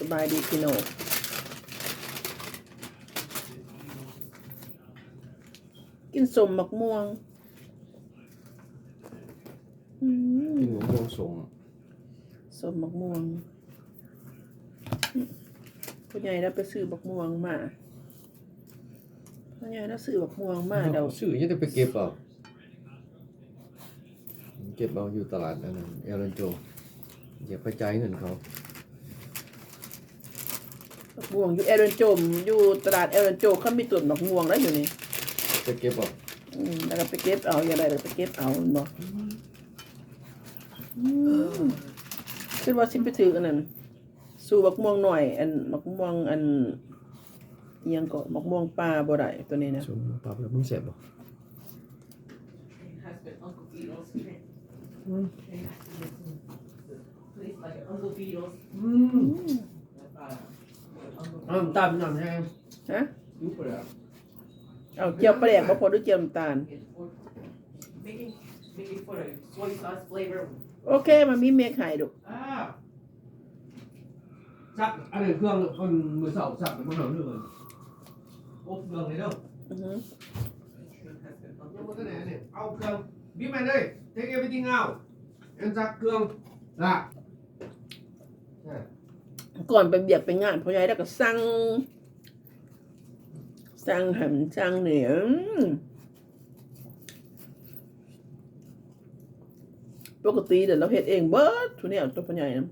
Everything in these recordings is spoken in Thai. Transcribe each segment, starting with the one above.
สบายดีพี่โนกินสมมักม่วงอืมกินหมูม่วงสมสมมักม่วงพ่อใหญ่เราไปซื้อบักม่วงมาพ่อใหญ่เราซื้อบักม่วงมาเดาซื้อยังจะไปเก็บเอาเก็บเอาอยู่ตลาดอันนั้นเอลนโจอย่าไปจ่ายเงินเขา บักม่วงอยู่เอเรนโจมอยู่ตลาดเอเรนโจมเขามีต้นบักม่วงแล้วอยู่นี่ไปเก็บเอาอืมแล้วก็ไปเก็บเอาอย่างไรแล้วไปเก็บเอามันบอกคิดว่าสิไปถืออันนั้นสู่บักม่วงหน่อย อันบักม่วงอันอิหยังก็บักม่วงปลาบ่ได้ตัวนี้นะสมปรับแล้วมึงเสร็จบ่ husband, Uncle Beatles. Please, like Uncle Beatles. อืม Uh, Uncle อ้าวตามนั่นแฮงฮะยุบไปแล้วเอาเจียวปลาแดกบ่พอหรือเจียวน้ำตาล Beatles. for- Making, making for the soy sauce flavor. โอเคมันมีเมฆไข่ดุอ้าวซักอันนี้เครื่องคนมือเสาซักมันหน่อยนึงโอ้เครื่องเลยเด้ออือฮึ Husband, ยัง Uncle บ่ทันไหน Beatles. เนี่ยเอาเครื่องบิ๊กแมนเลย take everything out อันซักเครื่องละ ก่อนไปเบียกไปงานพ่อใหญ่แล้วก็สั่งสั่งหันสั่งเหนี่ยอืมปกติเดี๋ยวเราเฮ็ดเองเบิดทุเนี่ยตัวพ่อใหญ่นะ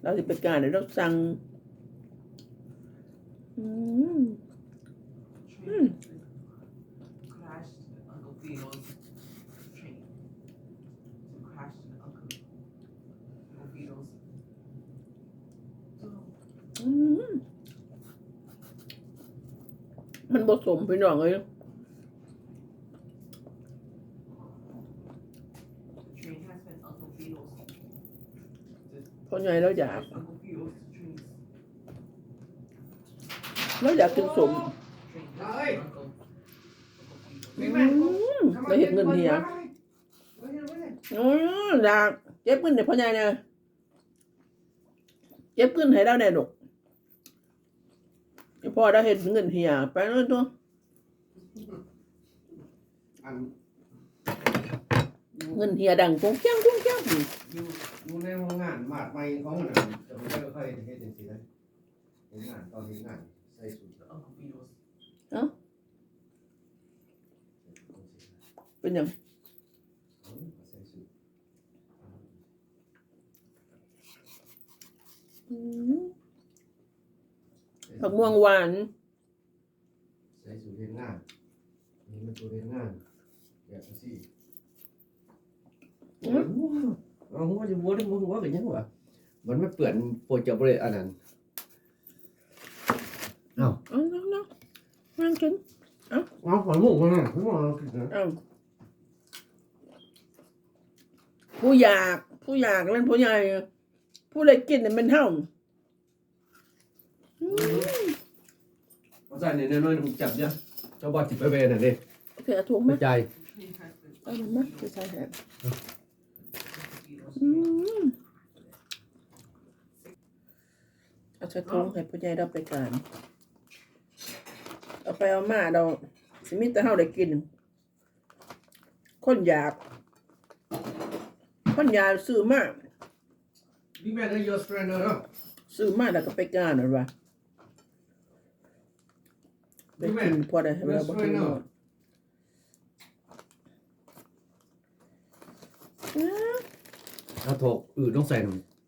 เราสิไปการเดี๋ยวเราสั่งอืม มันผสมพี่น้องเลย Train has been Uncle Beatles. พ่อใหญ่เราอยาก Uncle Beatles trains. เราอยากกินสม Train has been Uncle. Uncle Beatles. บิ๊กแมอืนมเราเห็นเงินเฮียอืมอยากเก็บเงินเดี๋ยวพ่อใหญ่เนี่ยเก็บเงินให้เราแน่ลูก เดี๋ยวพ่อได้เห็นเงินเฮียไปแล้วตัวอันเงินเฮียดังกุ้งเกี้ยงกุ้งเกี้ยงอยู่อยู่ในโรงงานมาดใหม่เขาน่ะจะไม่ได้ค่อยเฮ็ดจังซี่นะเฮ็ดงานตอนเฮ็ดงานใส่สูท The Uncle Beatles. เป็นหยัง ใส่สูท อืม ผักม่วงหวานใส่สูทเฮ็ดงานนี่มันสูทเฮ็ดงานแบบซี่เอาหัวจะหัวได้หัวหัวกันยังวะมันไม่เปื่อนโปรเจกต์บริอันนั้นเอาเอาเอานั่งกินเอาฝันหมูกันนะผมว่ากินนะเอาผู้อยาก ผู้อยากเล่นผู้ใหญ่ ผู้ใดกินเนี่ยเป็นเท่าอืม เอาใส่ในน้อยๆจับเนี่ยเจ้าบอดจิบไปเวน่ะดิโอเคเอาถุงไม่มาใจ Train has been เอาถุงมาจะใส่แหบ Uncle Beatles. อืมเอาใส่ถุงให้ผู้ใหญ่เราไปการเอาไปเอามาเราสิมีแต่เฮาได้กิน คนอยาก คนอยากซื้อมาบิ๊กแมนได้ยอสเตรนเนอร์เนาะซื้อมาแล้วก็ไปการนั่นว่า ได้กินพอได้ให้เราบ่กินหมดอ้าถ้าถั่วอื่นต้องใส่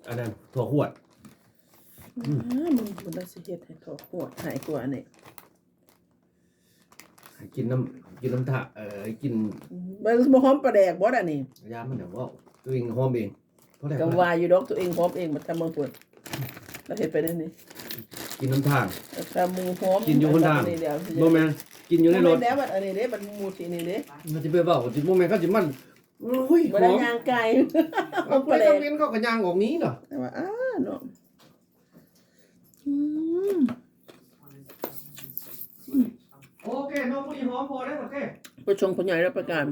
อันนั้นถั่วขวดอ่ามันมันได้สิเฮ็ดให้เขาปวดหายกว่านี่กินน้ำกินน้ำถะเอ่อกินมันบ่หอมปลาแดกบ่ดอันนี้ยามันเดี๋ยวว่าตัวเองหอมเองเพราะอะไรก็ว่าอยู่ดอกตัวเองหอมเองมาทำเบิ่งเพิ่นแล้วเฮ็ดไปได้นี่ กินน้ำทาง แต่หมูหอมกินอยู่บนทางอัเดียวโมแมนกินอยู่ในรถบ่แม่นแล้วบัดอันนี้เด้บัดหมูสินี่เด้มันจะไปบอกว่าจิโมแมนเขาจิมันโอ้ยหบ่อได้มย่างไก่หอเอามไปปลาแดตะกเวนเขาก็ย่างออกนี้เนาะแต่ว่าอ้าเนาะอืม One is- โอเคน้องผู้หญิงหอมพอได้โอเคไปชงผู้ใหญ่รับประกัน